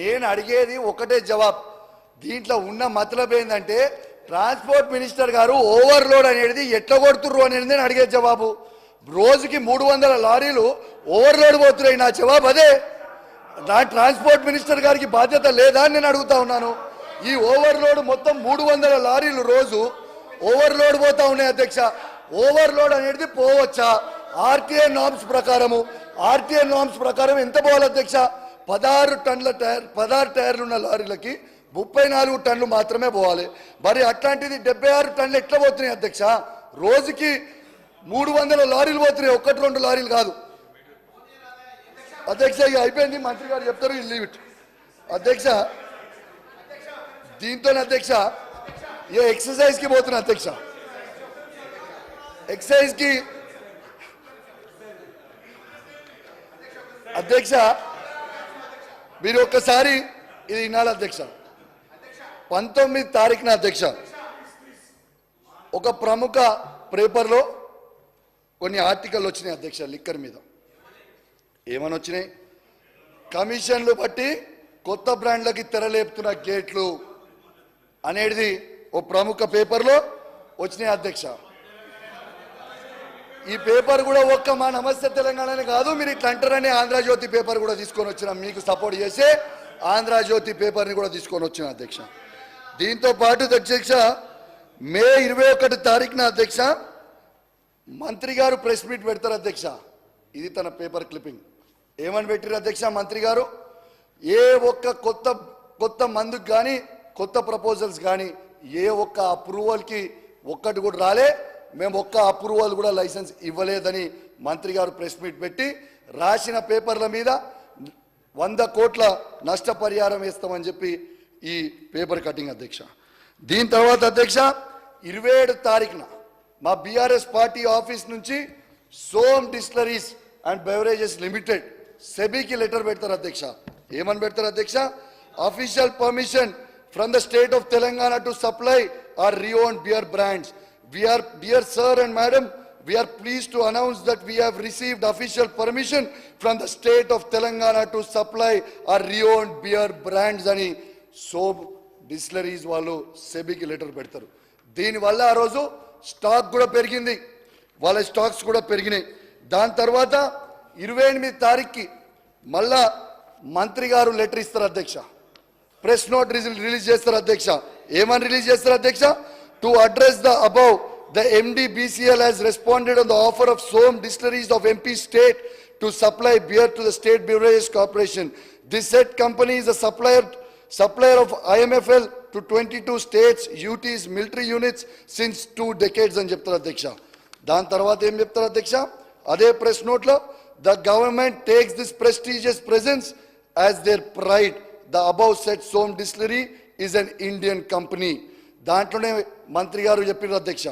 నేను అడిగేది ఒకటే జవాబు. దీంట్లో ఉన్న మతలబ్ ఏంటంటే ట్రాన్స్పోర్ట్ మినిస్టర్ గారు ఓవర్లోడ్ అనేది ఎట్లా కొడుతుర్రు అనేది నేను అడిగే జవాబు. రోజుకి మూడు వందల లారీలు ఓవర్లోడ్ పోతున్నాయి నా జవాబు అదే. నా ట్రాన్స్పోర్ట్ మినిస్టర్ గారికి బాధ్యత లేదా అని నేను అడుగుతా ఉన్నాను. ఈ ఓవర్లోడ్ మొత్తం మూడు వందల లారీలు రోజు ఓవర్లోడ్ పోతా ఉన్నాయి అధ్యక్ష. ఓవర్లోడ్ అనేది పోవచ్చా? ఆర్టీఏ నామ్స్ ప్రకారము. ఆర్టీఏ నామ్స్ ప్రకారం ఎంత పోవాలి అధ్యక్ష? పదహారు టన్నుల టైర్ పదహారు టైర్లు ఉన్న లారీలకి ముప్పై నాలుగు టన్నులు మాత్రమే పోవాలి. మరి అట్లాంటిది డెబ్బై ఆరు టన్నులు ఎట్లా పోతున్నాయి అధ్యక్ష? రోజుకి మూడు వందల లారీలు పోతున్నాయి ఒకటి రెండు లారీలు కాదు. అధ్యక్ష ఇక అయిపోయింది. మంత్రి గారు చెప్తారు ఈ లీవ్ ఇట్ అధ్యక్ష దీంతో అధ్యక్ష ఏ ఎక్సర్సైజ్కి పోతున్నా అధ్యక్ష. ఎక్సర్సైజ్కి అధ్యక్ష మీరు ఒక్కసారి ఇది వినాలి అధ్యక్ష. పంతొమ్మిది తారీఖున అధ్యక్ష. ఒక ప్రముఖ పేపర్లో కొన్ని ఆర్టికల్ వచ్చినాయి అధ్యక్ష లిక్కర్ మీద. ఏమని వచ్చినాయి? కమిషన్లు బట్టి కొత్త బ్రాండ్లకి తెరలేపుతున్న గేట్లు. అనేది ఓ ప్రముఖ పేపర్లో వచ్చినాయి అధ్యక్ష. ఈ పేపర్ కూడా ఒక్క మా నమస్తే తెలంగాణనే కాదు మీరు ఇట్లా అంటారని ఆంధ్రజ్యోతి పేపర్ కూడా తీసుకొని వచ్చిన. మీకు సపోర్ట్ చేసే ఆంధ్రజ్యోతి పేపర్ని కూడా తీసుకొని వచ్చిన అధ్యక్ష. దీంతో పాటు అధ్యక్ష మే ఇరవై ఒకటి తారీఖున అధ్యక్ష మంత్రి గారు ప్రెస్ మీట్ పెడతారు అధ్యక్ష. ఇది తన పేపర్ క్లిప్పింగ్. ఏమని పెట్టారు అధ్యక్ష మంత్రి గారు? ఏ ఒక్క కొత్త కొత్త మందుకు కానీ కొత్త ప్రపోజల్స్ కానీ ఏ ఒక్క అప్రూవల్కి ఒక్కటి కూడా రాలే. మేము ఒక్క అప్రూవల్ కూడా లైసెన్స్ ఇవ్వలేదని మంత్రి గారు ప్రెస్ మీట్ పెట్టి రాసిన పేపర్ల మీద వంద కోట్ల నష్టపరిహారం ఇస్తామని చెప్పి ఈ పేపర్ కటింగ్ అధ్యక్ష. దీని తర్వాత అధ్యక్ష ఇరవై ఏడు తారీఖున మా బీఆర్ఎస్ పార్టీ ఆఫీస్ నుంచి Som distilleries and beverages limited సెబీకి letter పెడతారు అధ్యక్ష. ఏమని పెడతారు అధ్యక్ష? Official permission from the state of Telangana to supply our renowned beer brands We are, dear sir and madam, we are pleased to announce that we have received official permission from the state of Telangana to supply our reowned beer brands అని soap distilleries వాళ్ళు సెబీకి letter పెడతారు దీనివల్ల ఆ రోజు stock కూడా పెరిగింది వాళ్ళ స్టాక్స్ కూడా పెరిగినాయి దాని తర్వాత ఇరవై ఎనిమిది తారీఖుకి మళ్ళా మంత్రి గారు లెటర్ ఇస్తారు అధ్యక్ష ప్రెస్ నోట్ రిలీజ్ చేస్తారు అధ్యక్ష ఏమని రిలీజ్ చేస్తారు అధ్యక్ష to address the above the MD BCL has responded on the offer of some distilleries of MP state to supply beer to the state beverages corporation this said company is the supplier supplier of IMFL to 22 states, UTs, military units since two decades అని చెప్తారు అధ్యక్ష దాని తర్వాత ఏం చెప్తారు అధ్యక్ష అదే press నోట్లో the government takes this prestigious presence as their pride the above said some distillery is an Indian company దాంట్లోనే మంత్రి గారు చెప్పిన అధ్యక్ష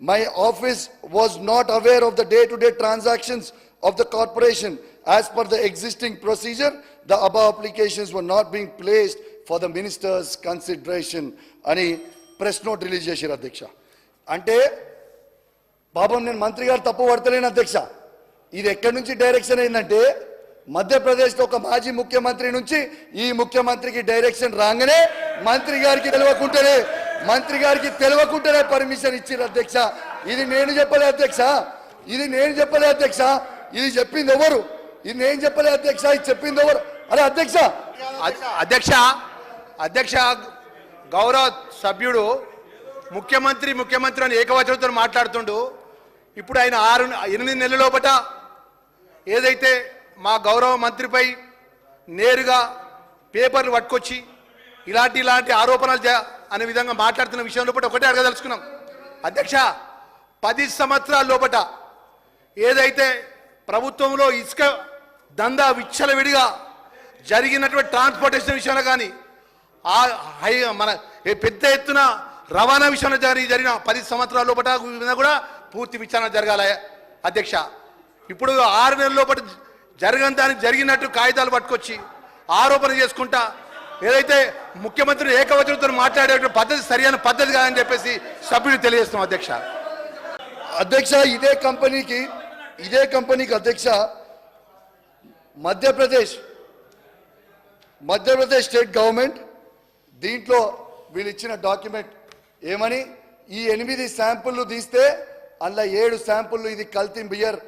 my office was not aware of the day to day transactions of the corporation as per the existing procedure the above applications were not being placed for the minister's consideration అని press note release చేశారు అధ్యక్ష. అంటే పాపం నేను మంత్రి గారు తప్పు పడతలేను అధ్యక్ష. ఇది ఎక్కడి నుంచి డైరెక్షన్ అయిందంటే మధ్యప్రదేశ్లో ఒక మాజీ ముఖ్యమంత్రి నుంచి ఈ ముఖ్యమంత్రికి డైరెక్షన్ రాగానే మంత్రి గారికి తెలియకుంటేనే మంత్రి గారికి తెలియకుండానే పర్మిషన్ ఇచ్చారు అధ్యక్ష. ఇది నేను చెప్పలే అధ్యక్ష. ఇది నేను చెప్పలే అధ్యక్ష. ఇది చెప్పింది ఎవరు? ఇది నేను చెప్పలే అధ్యక్ష. ఇది చెప్పింది ఎవరు? అరే అధ్యక్ష. అధ్యక్ష అధ్యక్ష గౌరవ సభ్యుడు ముఖ్యమంత్రి ముఖ్యమంత్రి అని ఏకవచనంతో మాట్లాడుతుండు. ఇప్పుడు ఆయన ఆరు ఎనిమిది నెలల లోపట ఏదైతే మా గౌరవ మంత్రిపై నేరుగా పేపర్లు పట్టుకొచ్చి ఇలాంటి ఇలాంటి ఆరోపణలు అనే విధంగా మాట్లాడుతున్న విషయం లోపల ఒకటే అడగదలుచుకున్నాం. అధ్యక్ష పది సంవత్సరాల లోపట ఏదైతే ప్రభుత్వంలో ఇసుక దందా విచ్చలవిడిగా జరిగినటువంటి ట్రాన్స్పోర్టేషన్ విషయంలో కానీ ఆ హై మన పెద్ద ఎత్తున రవాణా విషయంలో జరిగి జరిగిన పది సంవత్సరాల లోపల కూడా పూర్తి విచారణ జరగాలి. అధ్యక్ష ఇప్పుడు ఆరు నెలల లోపల జరగని దానికి జరిగినట్టు కాగితాలు పట్టుకొచ్చి ఆరోపణ చేసుకుంటా ఏదైతే ముఖ్యమంత్రి ఏకవచనంతో మాట్లాడే పద్ధతి సరైన పద్ధతి కాదని చెప్పేసి సభ్యులు తెలియజేస్తున్నాం అధ్యక్ష. అధ్యక్ష ఇదే కంపెనీకి ఇదే కంపెనీకి అధ్యక్ష మధ్యప్రదేశ్ మధ్యప్రదేశ్ స్టేట్ గవర్నమెంట్ దీంట్లో వీళ్ళు ఇచ్చిన డాక్యుమెంట్ ఏమని? ఈ ఎనిమిది శాంపుల్లు తీస్తే అందులో ఏడు శాంపుల్లు ఇది కల్తీ బియర్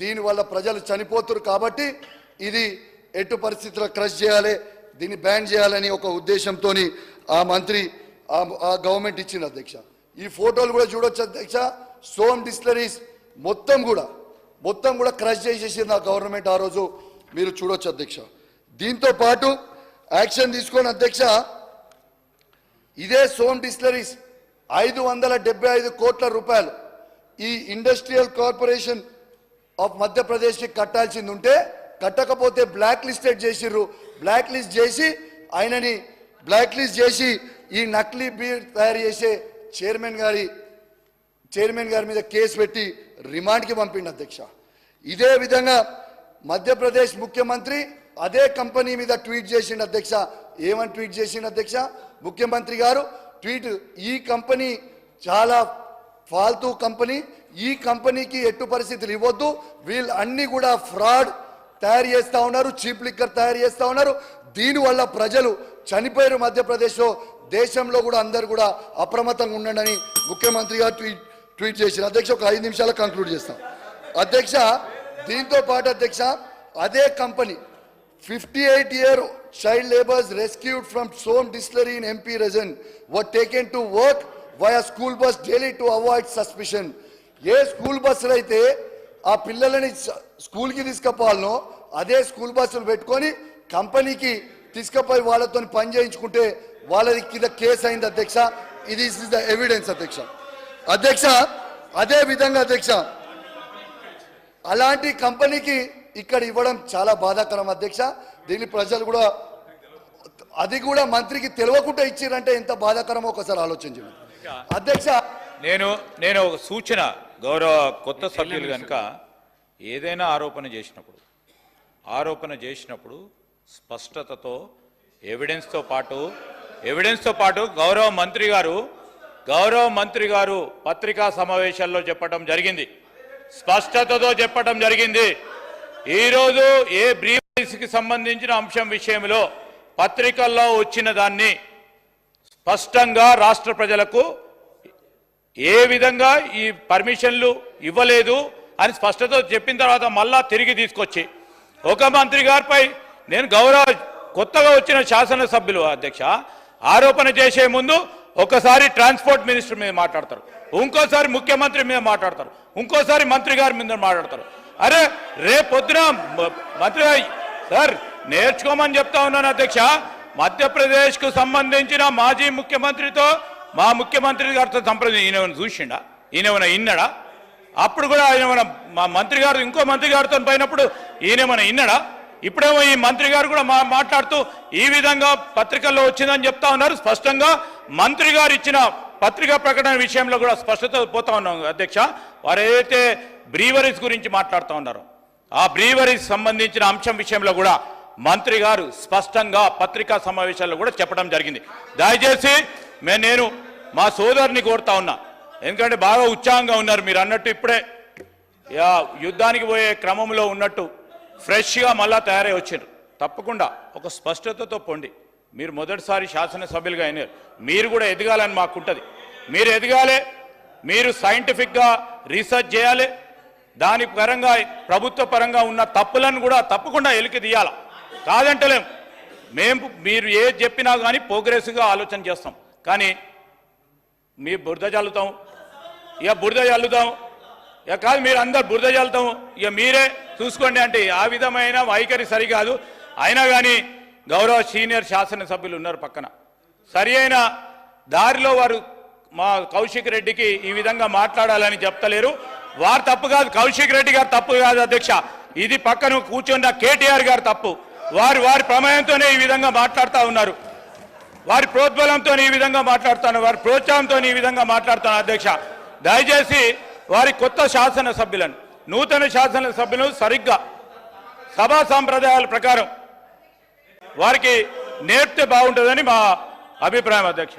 దీనివల్ల ప్రజలు చనిపోతున్నారు కాబట్టి ఇది ఎటు పరిస్థితుల్లో క్రష్ చేయాలి దీన్ని బ్యాన్ చేయాలని ఒక ఉద్దేశంతో ఆ మంత్రి ఆ గవర్నమెంట్ ఇచ్చింది అధ్యక్ష. ఈ ఫోటోలు కూడా చూడొచ్చు అధ్యక్ష. సోమ్ డిస్లరీస్ మొత్తం కూడా మొత్తం కూడా క్రష్ చేసేసింది ఆ గవర్నమెంట్ ఆ రోజు. మీరు చూడొచ్చు అధ్యక్ష. దీంతో పాటు యాక్షన్ తీసుకొని అధ్యక్ష. ఇదే సోమ్ డిస్లరీస్ ఐదు వందల డెబ్బై ఐదు కోట్ల రూపాయలు ఈ ఇండస్ట్రియల్ కార్పొరేషన్ ఆఫ్ మధ్యప్రదేశ్కి కట్టాల్సింది ఉంటే కట్టకపోతే బ్లాక్ లిస్టెడ్ చేసిర్రు. బ్లాక్ లిస్ట్ చేసి ఆయనని బ్లాక్ లిస్ట్ చేసి ఈ నకిలీ బీర్ తయారు చేసే చైర్మన్ గారి చైర్మన్ గారి మీద కేసు పెట్టి రిమాండ్కి పంపిండు అధ్యక్ష. ఇదే విధంగా మధ్యప్రదేశ్ ముఖ్యమంత్రి అదే కంపెనీ మీద ట్వీట్ చేసిండు అధ్యక్ష. ఏమని ట్వీట్ చేసిండు అధ్యక్ష? ముఖ్యమంత్రి గారు ట్వీట్ ఈ కంపెనీ చాలా ఫాల్తూ కంపెనీ ఈ కంపెనీకి ఎట్టు పరిస్థితులు ఇవ్వద్దు. వీళ్ళు అన్ని కూడా ఫ్రాడ్ తయారు చేస్తూ ఉన్నారు చీప్ లిక్కర్ తయారు చేస్తా ఉన్నారు. దీనివల్ల ప్రజలు చనిపోయారు మధ్యప్రదేశ్లో. దేశంలో కూడా అందరు కూడా అప్రమత్తంగా ఉండండి ముఖ్యమంత్రి గారు ట్వీట్ ట్వీట్ చేశారు. అధ్యక్ష ఒక ఐదు నిమిషాలు కంక్లూడ్ చేస్తాం. అధ్యక్ష దీంతో పాటు అధ్యక్ష అదే company fifty eight year child labours rescued from Som distillery in MP region were taken to work via school bus daily to avoid suspicion A school బస్సులు అయితే ఆ పిల్లలని స్కూల్కి తీసుకుపోవాలనో అదే స్కూల్ బస్సులు పెట్టుకొని కంపెనీకి తీసుకుపోయి వాళ్ళతో పని చేయించుకుంటే వాళ్ళది కింద కేసు అయింది అధ్యక్ష. ఇది ఇస్ ద ఎవిడెన్స్ అధ్యక్ష. అధ్యక్ష అదే విధంగా అధ్యక్ష అలాంటి కంపెనీకి ఇక్కడ ఇవ్వడం చాలా బాధాకరం అధ్యక్ష. దీన్ని ప్రజలు కూడా అది కూడా మంత్రికి తెలియకుండా ఇచ్చిరంటే ఎంత బాధాకరమో ఒకసారి ఆలోచించండి. అధ్యక్ష నేను నేను ఒక సూచన గౌరవ కొత్త సభ్యులు కనుక ఏదైనా ఆరోపణ చేసినప్పుడు ఆరోపణ చేసినప్పుడు స్పష్టతతో ఎవిడెన్స్తో పాటు ఎవిడెన్స్తో పాటు గౌరవ మంత్రి గారు గౌరవ మంత్రి గారు పత్రికా సమావేశాల్లో చెప్పడం జరిగింది. స్పష్టతతో చెప్పడం జరిగింది. ఈరోజు ఏ బ్రీఫ్కి సంబంధించిన అంశం విషయంలో పత్రికల్లో వచ్చిన దాన్ని స్పష్టంగా రాష్ట్ర ప్రజలకు ఏ విధంగా ఈ పర్మిషన్లు ఇవ్వలేదు అని స్పష్టత చెప్పిన తర్వాత మళ్ళా తిరిగి తీసుకొచ్చి ఒక మంత్రి గారిపై నేను గౌరవ కొత్తగా వచ్చిన శాసనసభ్యులు అధ్యక్ష ఆరోపణ చేసే ముందు ఒకసారి ట్రాన్స్పోర్ట్ మినిస్టర్ మీద మాట్లాడతారు. ఇంకోసారి ముఖ్యమంత్రి మీద మాట్లాడతారు. ఇంకోసారి మంత్రి గారి మీద మాట్లాడతారు. అరే రేపు పొద్దున మంత్రి సార్ నేర్చుకోమని చెప్తా ఉన్నాను అధ్యక్ష. మధ్యప్రదేశ్కు సంబంధించిన మాజీ ముఖ్యమంత్రితో మా ముఖ్యమంత్రి గారితో సంప్రదించి ఈయన ఏమైనా చూసిండా? ఈయన ఏమైనా ఇన్నడా? అప్పుడు కూడా ఆయన మన మా మంత్రి గారు ఇంకో మంత్రి గారితో పోయినప్పుడు ఈయన ఏమైనా ఇన్నడా? ఇప్పుడేమో ఈ మంత్రి గారు కూడా మా మాట్లాడుతూ ఈ విధంగా పత్రికల్లో వచ్చిందని చెప్తా ఉన్నారు. స్పష్టంగా మంత్రి గారు ఇచ్చిన పత్రికా ప్రకటన విషయంలో కూడా స్పష్టత పోతా ఉన్నాం అధ్యక్ష. వారు ఏదైతే బ్రీవరీస్ గురించి మాట్లాడుతూ ఉన్నారో. ఆ బ్రీవరీస్ సంబంధించిన అంశం విషయంలో కూడా మంత్రి గారు స్పష్టంగా పత్రికా సమావేశాల్లో కూడా చెప్పడం జరిగింది. దయచేసి మే నేను మా సోదరుని కోరుతా ఉన్నా. ఎందుకంటే బాగా ఉత్సాహంగా ఉన్నారు మీరు అన్నట్టు ఇప్పుడే. యా యుద్ధానికి పోయే క్రమంలో ఉన్నట్టు ఫ్రెష్గా మళ్ళా తయారై వచ్చారు తప్పకుండా ఒక స్పష్టతతో పొండి. మీరు మొదటిసారి శాసనసభ్యులుగా అయినారు. మీరు కూడా ఎదగాలని మాకుంటుంది. మీరు ఎదగాలి మీరు సైంటిఫిక్గా రీసెర్చ్ చేయాలి. దాని పరంగా ప్రభుత్వ పరంగా ఉన్న తప్పులను కూడా తప్పకుండా ఎలికి తీయాలి? కాదంటలేం. మేము మీరు ఏది చెప్పినా కానీ ప్రోగ్రెసివ్గా ఆలోచన చేస్తాం. కానీ మీ బురద చల్లుతాం ఇక బురద చల్లుతాం ఇక కాదు మీరు అందరు బురద చల్లుతాం ఇక మీరే చూసుకోండి అంటే ఆ విధమైన వైఖరి సరికాదు. అయినా కానీ గౌరవ సీనియర్ శాసనసభ్యులు ఉన్నారు పక్కన. సరి అయిన దారిలో వారు మా కౌశిక్ రెడ్డికి ఈ విధంగా మాట్లాడాలని చెప్తలేరు. వారు తప్పు కాదు కౌశిక్ రెడ్డి గారు తప్పు కాదు అధ్యక్ష. ఇది పక్కన కూర్చున్న కేటీఆర్ గారు తప్పు. వారు వారి ప్రమేయంతోనే ఈ విధంగా మాట్లాడుతూ ఉన్నారు. వారి ప్రోద్బలంతో ఈ విధంగా మాట్లాడుతాను వారి ప్రోత్సాహంతో ఈ విధంగా మాట్లాడుతాను అధ్యక్ష. దయచేసి వారి కొత్త శాసన సభ్యులను నూతన శాసనసభ్యులను సరిగ్గా సభా సాంప్రదాయాల ప్రకారం వారికి నేర్పితే బాగుంటుందని మా అభిప్రాయం అధ్యక్ష.